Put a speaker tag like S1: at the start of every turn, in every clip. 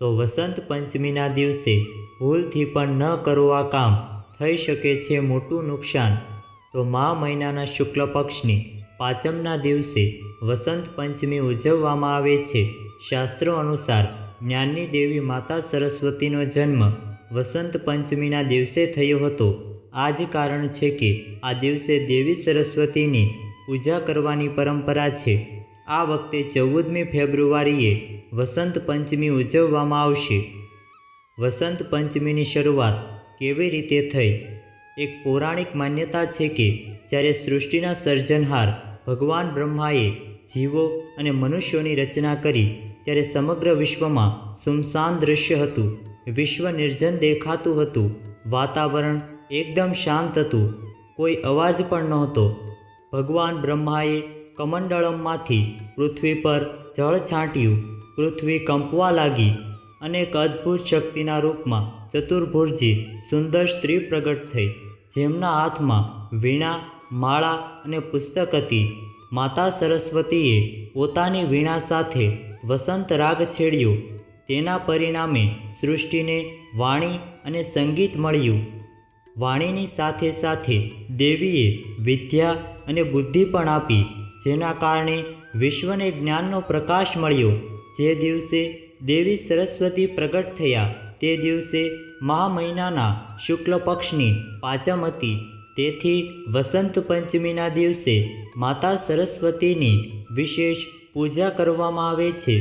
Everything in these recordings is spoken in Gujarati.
S1: તો વસંત પંચમીના દિવસે ભૂલથી પણ ન કરો આ કામ થઈ શકે છે મોટું નુકસાન. તો મા મહિનાના શુક્લ પક્ષની પાંચમના દિવસે વસંત પંચમી ઉજવવામાં આવે છે. શાસ્ત્રો અનુસાર જ્ઞાનની દેવી માતા સરસ્વતીનો જન્મ વસંત પંચમીના દિવસે થયો હતો. આ જ કારણ છે કે આ દિવસે દેવી સરસ્વતીની પૂજા કરવાની પરંપરા છે. આ વખતે ચૌદમી ફેબ્રુઆરીએ વસંત પંચમી ઉજવવામાં આવશે. વસંત પંચમીની શરૂઆત કેવી રીતે થઈ? એક પૌરાણિક માન્યતા છે કે જ્યારે સૃષ્ટિના સર્જનહાર ભગવાન બ્રહ્માએ જીવો અને મનુષ્યોની રચના કરી, ત્યારે સમગ્ર વિશ્વમાં સુમસાન દૃશ્ય હતું. વિશ્વ નિર્જન દેખાતું હતું. વાતાવરણ એકદમ શાંત હતું. કોઈ અવાજ પણ નહોતો. ભગવાન બ્રહ્માએ કમંડળમમાંથી પૃથ્વી પર જળ છાંટ્યું. પૃથ્વી કંપવા લાગી અને એક અદ્ભુત શક્તિના રૂપમાં ચતુર્ભુજી સુંદર સ્ત્રી પ્રગટ થઈ. જેમના હાથમાં વીણા, માળા અને પુસ્તક હતી. માતા સરસ્વતીએ પોતાની વીણા સાથે વસંત રાગ છેડ્યો. તેના પરિણામે સૃષ્ટિને વાણી અને સંગીત મળ્યું. વાણીની સાથે સાથે દેવીએ વિદ્યા અને બુદ્ધિ પણ આપી, જેના કારણે વિશ્વને જ્ઞાનનો પ્રકાશ મળ્યો. જે દિવસે દેવી સરસ્વતી પ્રગટ થયા, તે દિવસે મહા મહિનાના શુક્લ પક્ષની પાંચમ હતી તેથી વસંત પંચમીના દિવસે માતા સરસ્વતીની વિશેષ પૂજા કરવામાં આવે છે.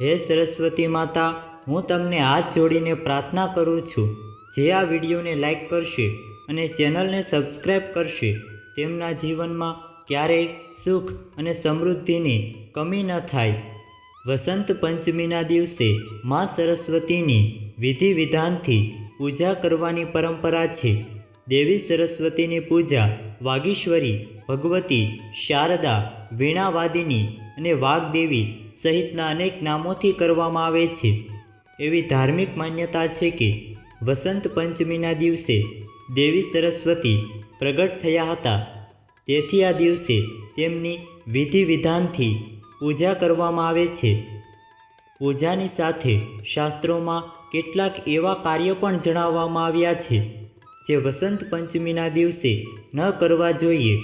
S1: હે સરસ્વતી માતા, હું તમને હાથ જોડીને પ્રાર્થના કરું છું, જે આ વિડીયોને લાઈક કરશે અને ચેનલને સબસ્ક્રાઈબ કરશે, તેમના જીવનમાં ક્યારેય સુખ અને સમૃદ્ધિની કમી ન થાય. વસંત પંચમીના દિવસે મા સરસ્વતીની વિધિ વિધાનથી પૂજા કરવાની પરંપરા છે. દેવી સરસ્વતીની પૂજા વાગીશ્વરી, ભગવતી, શારદા, વીણાવાદિની અને વાઘદેવી સહિતના અનેક નામોથી કરવામાં આવે છે. એવી ધાર્મિક માન્યતા છે કે વસંત પંચમીના દિવસે દેવી સરસ્વતી પ્રગટ થયા હતા. તેથી આ દિવસે તેમની વિધિ વિધાનથી પૂજા કરવામાં આવે છે. પૂજાની સાથે શાસ્ત્રોમાં કેટલાક એવા કાર્ય પણ જણાવવામાં આવ્યા છે, જે વસંત પંચમીના દિવસે ન કરવા જોઈએ.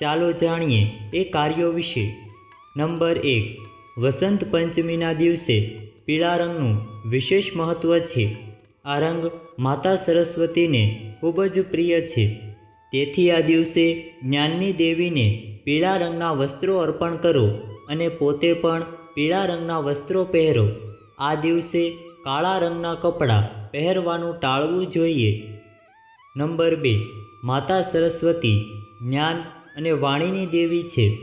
S1: ચાલો જાણીએ એ કાર્યો વિશે. નંબર એક, વસંત પંચમીના દિવસે પીળા રંગનું વિશેષ મહત્ત્વ છે. આ રંગ માતા સરસ્વતીને ખૂબ જ પ્રિય છે. તેથી આ દિવસે જ્ઞાનની દેવીને પીળા રંગના વસ્ત્રો અર્પણ કરો. અને પોતે પણ પીળા રંગના વસ્ત્રો પહેરો. આ દિવસે કાળા રંગના કપડાં પહેરવાનું ટાળવું જોઈએ. નંબર બે. માતા સરસ્વતી જ્ઞાન અને વાણીની દેવી છે.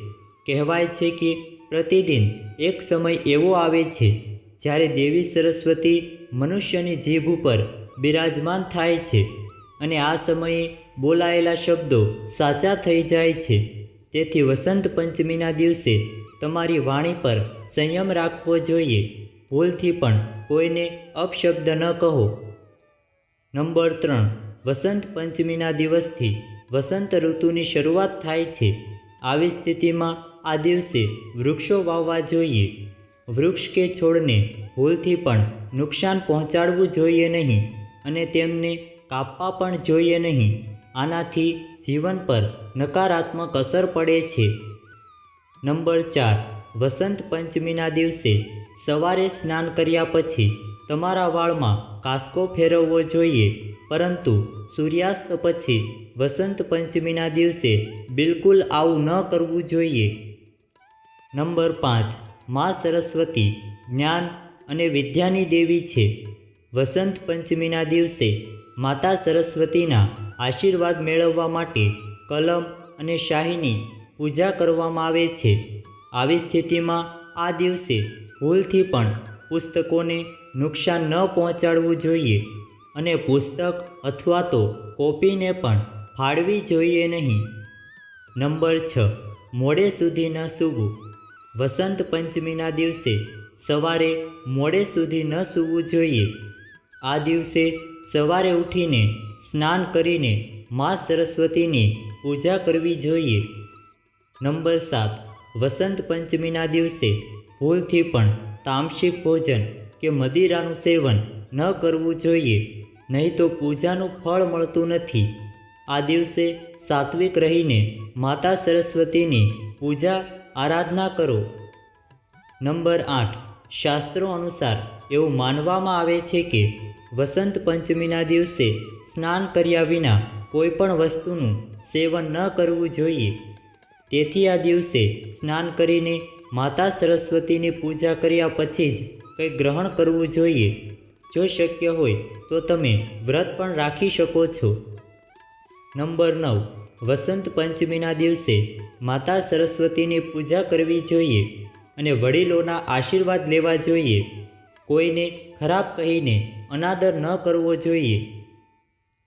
S1: કહેવાય છે કે પ્રતિદિન એક સમય એવો આવે છે જ્યારે દેવી સરસ્વતી મનુષ્યની જીભ ઉપર બિરાજમાન થાય છે અને આ સમયે બોલાયેલા શબ્દો સાચા થઈ જાય છે. તેથી વસંત પંચમીના દિવસે તમારી વાણી પર સંયમ રાખવો જોઈએ. ભૂલથી પણ કોઈને અપશબ્દ ન કહો. નંબર ત્રણ. વસંત પંચમીના દિવસથી વસંત ઋતુની શરૂઆત થાય છે. આવી સ્થિતિમાં આ દિવસે વૃક્ષો વાવવા જોઈએ. વૃક્ષ કે છોડને ભૂલથી પણ નુકસાન પહોંચાડવું જોઈએ નહીં અને તેમને કાપવા પણ જોઈએ નહીં. આનાથી જીવન પર નકારાત્મક અસર પડે છે. નંબર ચાર, વસંત પંચમીના દિવસે સવારે સ્નાન કર્યા પછી તમારા વાળમાં કાસકો ફેરવવો જોઈએ. પરંતુ સૂર્યાસ્ત પછી વસંત પંચમીના દિવસે બિલકુલ આવું ન કરવું જોઈએ. નંબર પાંચ, મા સરસ્વતી, જ્ઞાન અને વિદ્યાની દેવી છે. વસંત પંચમીના દિવસે માતા સરસ્વતીના આશીર્વાદ મેળવવા માટે કલમ અને શાહીની પૂજા કરવામાં આવે છે. આવી સ્થિતિમાં આ દિવસે ભૂલથી પણ પુસ્તકોને નુકસાન ન પહોંચાડવું જોઈએ અને પુસ્તક અથવા તો કોપીને પણ ફાળવી જોઈએ નહીં. નંબર છ. મોડે સુધી ન સૂવું. વસંત પંચમીના દિવસે સવારે મોડે સુધી ન સૂવું જોઈએ. આ દિવસે સવારે ઉઠીને સ્નાન કરીને મા સરસ્વતીની પૂજા કરવી જોઈએ. નંબર સાત, વસંત પંચમીના દિવસે ભૂલથી પણ તામસિક ભોજન કે મદિરાનું સેવન ન કરવું જોઈએ, નહીં તો પૂજાનું ફળ મળતું નથી. આ દિવસે સાત્વિક રહીને માતા સરસ્વતીની પૂજા આરાધના કરો. નંબર આઠ, શાસ્ત્રો અનુસાર એવું માનવામાં આવે છે કે વસંત પંચમીના દિવસે સ્નાન કર્યા વિના કોઈ પણ વસ્તુનું સેવન ન કરવું જોઈએ. તેથી આ દિવસે સ્નાન કરીને માતા સરસ્વતીની પૂજા કર્યા પછી જ કંઈ ગ્રહણ કરવું જોઈએ. જો શક્ય હોય તો તમે વ્રત પણ રાખી શકો છો. નંબર નવ. વસંત પંચમીના દિવસે માતા સરસ્વતીની પૂજા કરવી જોઈએ અને વડીલોના આશીર્વાદ લેવા જોઈએ. કોઈને ખરાબ કહીને અનાદર ન કરવો જોઈએ.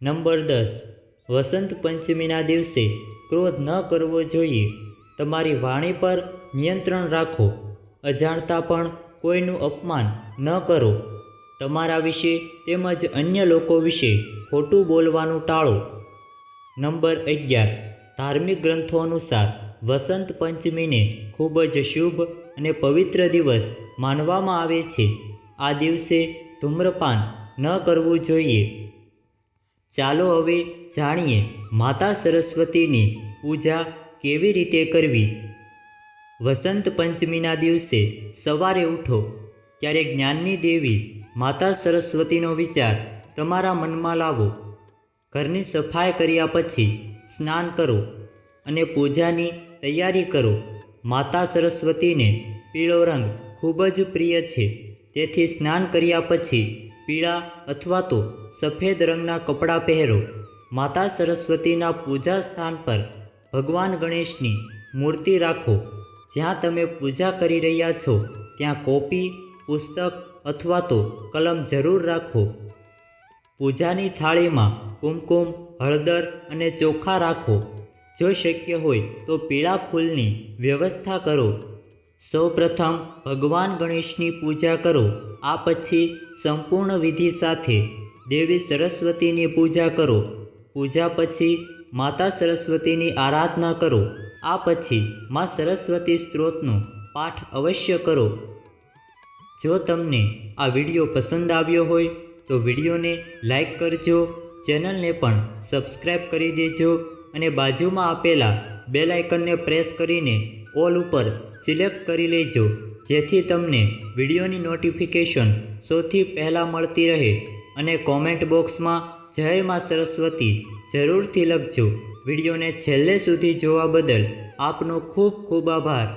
S1: નંબર દસ. વસંત પંચમીના દિવસે ક્રોધ ન કરવો જોઈએ. તમારી વાણી પર નિયંત્રણ રાખો. અજાણતા પણ કોઈનું અપમાન ન કરો. તમારા વિશે તેમજ અન્ય લોકો વિશે ખોટું બોલવાનું ટાળો. નંબર અગિયાર. ધાર્મિક ગ્રંથો અનુસાર વસંત પંચમીને ખૂબ જ શુભ અને પવિત્ર દિવસ માનવામાં આવે છે. આ દિવસે ધૂમ્રપાન ન કરવું જોઈએ. ચાલો હવે જાણીએ માતા સરસ્વતીની પૂજા કેવી રીતે કરવી? વસંત પંચમીના દિવસે સવારે ઉઠો, ત્યારે જ્ઞાનની દેવી માતા સરસ્વતીનો વિચાર તમારા મનમાં લાવો. ઘરની સફાઈ કર્યા પછી સ્નાન કરો અને પૂજાની તૈયારી કરો. માતા સરસ્વતીને પીળો રંગ ખૂબ જ પ્રિય છે. તેથી સ્નાન કર્યા પછી પીળા અથવા તો સફેદ રંગના કપડાં પહેરો. માતા સરસ્વતીના પૂજા સ્થાન પર ભગવાન ગણેશની મૂર્તિ રાખો. જ્યાં તમે પૂજા કરી રહ્યા છો, ત્યાં કોપી, પુસ્તક અથવા તો કલમ જરૂર રાખો. પૂજાની થાળીમાં કુમકુમ, હળદર અને ચોખા રાખો. જો શક્ય હોય તો પીળા ફૂલની વ્યવસ્થા કરો. સૌપ્રથમ ભગવાન ગણેશની પૂજા કરો, આ પછી સંપૂર્ણ વિધિ સાથે દેવી સરસ્વતીની પૂજા કરો, પૂજા પછી માતા સરસ્વતીની આરાધના કરો, આ પછી મા સરસ્વતી સ્ત્રોતનો પાઠ અવશ્ય કરો. જો તમને આ વીડિયો પસંદ આવ્યો હોય, તો વિડીયોને લાઈક કરજો, ચેનલને પણ સબસ્ક્રાઈબ કરી દેજો અને બાજુમાં આપેલા બેલ પ્રેસ કરીને ઓલ ઉપર સિલેક્ટ કરી લેજો, જેથી તમને વિડીયોની નોટિફિકેશન સૌથી પહેલાં મળતી રહે અને કોમેન્ટ બોક્સમાં જય માં સરસ્વતી જરૂરથી લખજો. વિડીયોને છેલ્લે સુધી જોવા બદલ આપનો ખૂબ ખૂબ આભાર.